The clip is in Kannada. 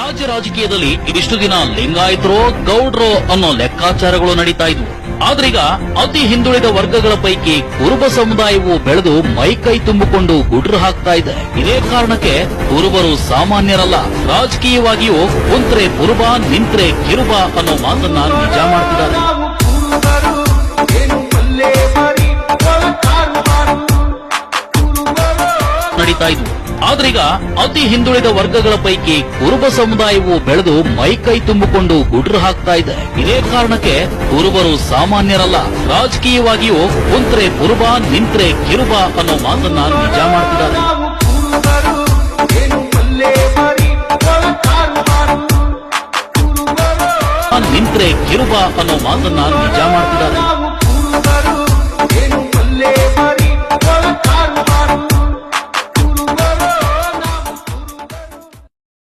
ರಾಜ್ಯ ರಾಜಕೀಯದಲ್ಲಿ ಇದಿಷ್ಟು ದಿನ ಲಿಂಗಾಯತರೋ ಗೌಡ್ರೋ ಅನ್ನೋ ಲೆಕ್ಕಾಚಾರಗಳು ನಡೀತಾ ಇದ್ವು. ಆದ್ರೀಗ ಅತಿ ಹಿಂದುಳಿದ ವರ್ಗಗಳ ಪೈಕಿ ಕುರುಬ ಸಮುದಾಯವು ಬೆಳೆದು ಮೈಕೈ ತುಂಬಿಕೊಂಡು ಗುಡ್ರು ಹಾಕ್ತಾ ಇದೆ. ಇದೇ ಕಾರಣಕ್ಕೆ ಕುರುಬರು ಸಾಮಾನ್ಯರಲ್ಲ, ರಾಜಕೀಯವಾಗಿಯೂ ಕುಂತ್ರೆ ಕುರುಬ, ನಿಂತ್ರೆ ಕಿರುಬ ಅನ್ನೋ ಮಾತನ್ನ ನಿಜ ಮಾಡ್ತಿದ್ದಾರೆ. ನಡೀತಾ ಇದ್ವು. ಆದ್ರೀಗ ಅತಿ ಹಿಂದುಳಿದ ವರ್ಗಗಳ ಪೈಕಿ ಕುರುಬ ಸಮುದಾಯವು ಬೆಳೆದು ಮೈಕೈ ತುಂಬಿಕೊಂಡು ಗುಡ್ರು ಹಾಕ್ತಾ ಇದೆ. ಇದೇ ಕಾರಣಕ್ಕೆ ಕುರುಬರು ಸಾಮಾನ್ಯರಲ್ಲ, ರಾಜಕೀಯವಾಗಿಯೂ ಕುಂತ್ರೆ ಕುರುಬ, ನಿಂತ್ರೆ ಕಿರುಬ ಅನ್ನೋ ಮಾತನ್ನ ನಿಜ ಮಾಡ್ತಿದ್ದಾರೆ. ನಿಂತ್ರೆ ಕಿರುಬ ಅನ್ನೋ ಮಾತನ್ನ ನಿಜ ಮಾಡ್ತಿದ್ದಾರೆ.